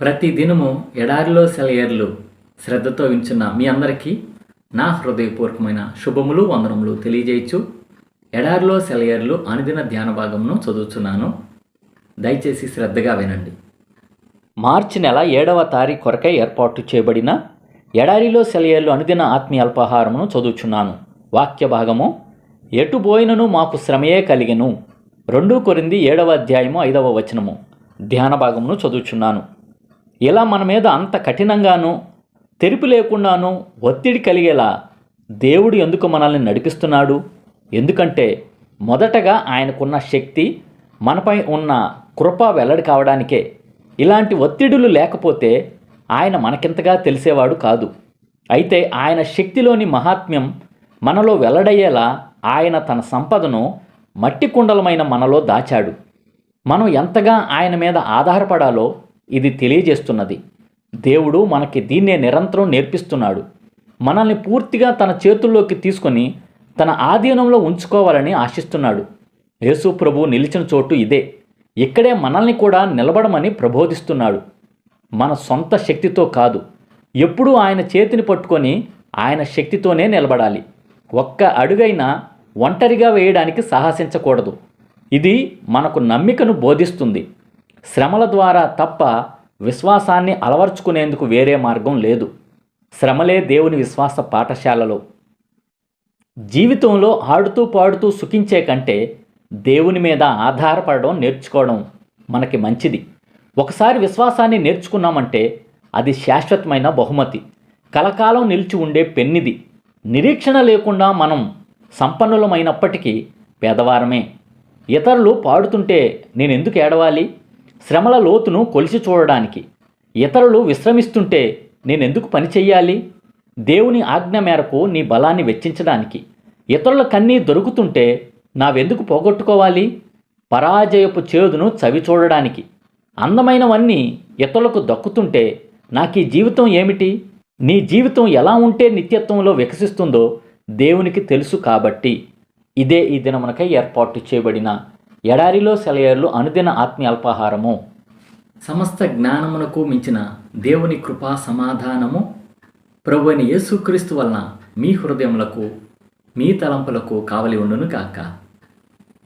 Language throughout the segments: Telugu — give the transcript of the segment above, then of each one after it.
ప్రతి దినము ఎడారిలో సెలయర్లు శ్రద్ధతో వించున్న మీ అందరికీ నా హృదయపూర్వకమైన శుభములు వందనములు తెలియజేయచ్చు. ఎడారిలో సెలయర్లు అనుదిన ధ్యాన భాగమును చదువుతున్నాను దయచేసి శ్రద్ధగా వినండి. మార్చి నెల ఏడవ తారీఖు కొరకై ఏర్పాటు చేయబడిన ఎడారిలో సెలయర్లు అనుదిన ఆత్మీయ అల్పాహారమును చదువుచున్నాను. వాక్య భాగము ఎటుబోయినను మాకు శ్రమయే కలిగెను. రెండు కొరింది ఏడవ అధ్యాయము ఐదవ వచనము. ధ్యాన భాగమును చదువుచున్నాను. ఇలా మన మీద అంత కఠినంగానూ తెరిపి లేకుండానూ ఒత్తిడి కలిగేలా దేవుడు ఎందుకు మనల్ని నడిపిస్తున్నాడు? ఎందుకంటే మొదటగా ఆయనకున్న శక్తి మనపై ఉన్న కృప వెల్లడి కావడానికే. ఇలాంటి ఒత్తిడులు లేకపోతే ఆయన మనకింతగా తెలిసేవాడు కాదు. అయితే ఆయన శక్తిలోని మహాత్మ్యం మనలో వెల్లడయ్యేలా ఆయన తన సంపదను మట్టి కుండలమైన మనలో దాచాడు. మనం ఎంతగా ఆయన మీద ఆధారపడాలో ఇది తెలియజేస్తున్నది. దేవుడు మనకి దీన్నే నిరంతరం నేర్పిస్తున్నాడు. మనల్ని పూర్తిగా తన చేతుల్లోకి తీసుకొని తన ఆధీనంలో ఉంచుకోవాలని ఆశిస్తున్నాడు. యేసు ప్రభు నిలిచిన చోటు ఇదే. ఇక్కడే మనల్ని కూడా నిలబడమని ప్రబోధిస్తున్నాడు. మన సొంత శక్తితో కాదు. ఎప్పుడూ ఆయన చేతిని పట్టుకొని ఆయన శక్తితోనే నిలబడాలి. ఒక్క అడుగైనా ఒంటరిగా వేయడానికి సాహసించకూడదు. ఇది మనకు నమ్మికను బోధిస్తుంది. శ్రమల ద్వారా తప్ప విశ్వాసాన్ని అలవర్చుకునేందుకు వేరే మార్గం లేదు. శ్రమలే దేవుని విశ్వాస పాఠశాలలో. జీవితంలో ఆడుతూ పాడుతూ సుఖించే కంటే దేవుని మీద ఆధారపడడం నేర్చుకోవడం మనకి మంచిది. ఒకసారి విశ్వాసాన్ని నేర్చుకున్నామంటే అది శాశ్వతమైన బహుమతి. కలకాలం నిలిచి ఉండే పెన్నిది. నిరీక్షణ లేకుండా మనం సంపన్నులమైనప్పటికీ పేదవారమే. ఇతరులు పాడుతుంటే నేను ఎందుకు ఏడవాలి? శ్రమల లోతును కొలిచి చూడడానికి. ఇతరులు విశ్రమిస్తుంటే నేను ఎందుకు పని చెయ్యాలి? దేవుని ఆజ్ఞ మేరకు నీ బలాన్ని వెచ్చించడానికి. ఇతరుల కన్నీ దొరుకుతుంటే నావెందుకు పోగొట్టుకోవాలి? పరాజయపు చేదును చవి చూడడానికి. అందమైనవన్నీ ఇతరులకు దక్కుతుంటే నాకు ఈ జీవితం ఏమిటి? నీ జీవితం ఎలా ఉంటే నిత్యత్వంలో వికసిస్తుందో దేవునికి తెలుసు కాబట్టి. ఇదే ఈ దినమునకై ఏర్పాటు చేయబడిన ఎడారిలో సెలయర్లు అనుదిన ఆత్మీయ అల్పాహారము సమస్త జ్ఞానమునకు మించిన దేవుని కృపా సమాధానము ప్రభుని యేసుక్రీస్తు వలన మీ హృదయములకు మీ తలంపులకు కావలి ఉండును కాక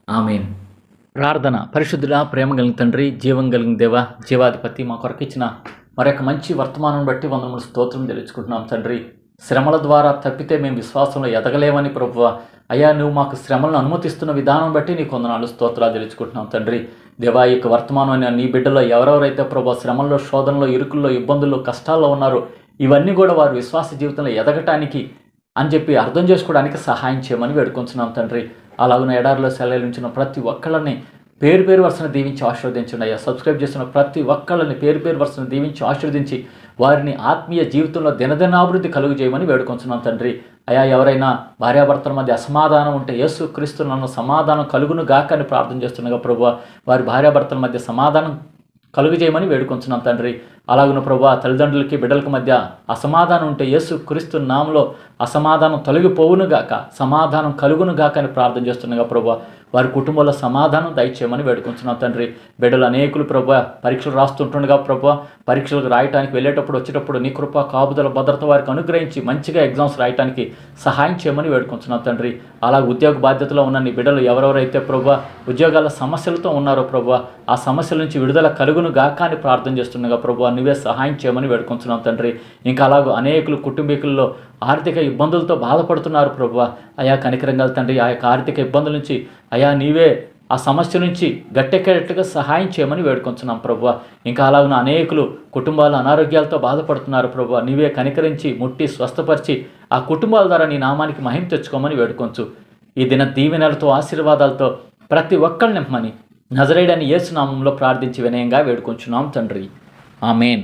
ఆమెన్. ప్రార్థన పరిశుద్ధుడా ప్రేమ కలిగిన తండ్రి జీవం కలిగిన దేవ జీవాధిపతి మా కొరకు ఇచ్చిన మరొక మంచి వర్తమానం బట్టి వందములు స్తోత్రం తెలుసుకుంటున్నాం తండ్రి. శ్రమల ద్వారా తప్పితే మేము విశ్వాసంలో ఎదగలేమని ప్రభువ. అయ్యా నువ్వు మాకు శ్రమలను అనుమతిస్తున్న విధానం బట్టి నీ కొందనాలు స్తోత్రాలు తెలుసుకుంటున్నాం తండ్రి. దేవా యొక్క వర్తమానమైన నీ బిడ్డలో ఎవరెవరైతే ప్రభు శ్రమల్లో శోధనలో ఇరుకుల్లో ఇబ్బందుల్లో కష్టాల్లో ఉన్నారో ఇవన్నీ కూడా వారు విశ్వాస జీవితంలో ఎదగటానికి అని చెప్పి అర్థం చేసుకోవడానికి సహాయం చేయమని వేడుకుంటున్నాం తండ్రి. అలాగున ఎడారిలో సెలవులుంచిన ప్రతి ఒక్కళ్ళని పేరు పేరు వరుసను దీవించి ఆశీర్వదించండి అయ్యా. సబ్స్క్రైబ్ చేసిన ప్రతి ఒక్కళ్ళని పేరు పేరు వరుసను దీవించి ఆశీర్వదించి వారిని ఆత్మీయ జీవితంలో దినదినాభివృద్ధి కలుగు చేయమని వేడుకొంచున్నాం తండ్రి. అయా ఎవరైనా భార్యాభర్తల మధ్య అసమాధానం ఉంటే యేసు క్రీస్తు నన్ను సమాధానం కలుగును గాక అని ప్రార్థన చేస్తుండగా ప్రభు వారి భార్యాభర్తల మధ్య సమాధానం కలుగు చేయమని వేడుకొంచున్నాం తండ్రి. అలాగున ప్రభు తల్లిదండ్రులకి బిడ్డలకి మధ్య అసమాధానం ఉంటే యేసు క్రీస్తు నామలో అసమాధానం తొలగిపోవును గాక సమాధానం కలుగునుగాక అని ప్రార్థన చేస్తుండగా ప్రభు వారి కుటుంబంలో సమాధానం దయచేయమని వేడుకుంటున్నాం తండ్రి. బిడ్డలు అనేకులు ప్రభు పరీక్షలు రాస్తుంటుండగా ప్రభు పరీక్షలకు రాయటానికి వెళ్ళేటప్పుడు వచ్చేటప్పుడు నీ కృప కాపుదల భద్రత వారికి అనుగ్రహించి మంచిగా ఎగ్జామ్స్ రాయటానికి సహాయం చేయమని వేడుకుంటున్నాం తండ్రి. అలా ఉద్యోగ బాధ్యతలో ఉన్న నీ బిడ్డలు ఎవరెవరైతే ప్రభు ఉద్యోగాల సమస్యలతో ఉన్నారో ప్రభు ఆ సమస్యల నుంచి విడుదల కలుగును గాక అని ప్రార్థన చేస్తుండగా ప్రభు నువ్వే సహాయం చేయమని వేడుకుంటున్నాం తండ్రి. ఇంకా అలాగూ అనేకులు కుటుంబీకుల్లో ఆర్థిక ఇబ్బందులతో బాధపడుతున్నారు ప్రభు అయా కనికరంగా తండ్రి ఆ యొక్క ఆర్థిక ఇబ్బందుల నుంచి అయా నీవే ఆ సమస్య నుంచి గట్టెక్కేటట్టుగా సహాయం చేయమని వేడుకొంచున్నాం ప్రభు ఇంకా అలా ఉన్న అనేకులు కుటుంబాలు అనారోగ్యాలతో బాధపడుతున్నారు ప్రభు నీవే కనికరించి ముట్టి స్వస్థపరిచి ఆ కుటుంబాల ద్వారా నీ నామానికి మహిమ తెచ్చుకోమని వేడుకొంచు. ఈ దిన దీవెనలతో ఆశీర్వాదాలతో ప్రతి ఒక్కరిని నింపమని నజరేడని యేసునామంలో ప్రార్థించి వినయంగా వేడుకొంచున్నాం తండ్రి. ఆమెన్.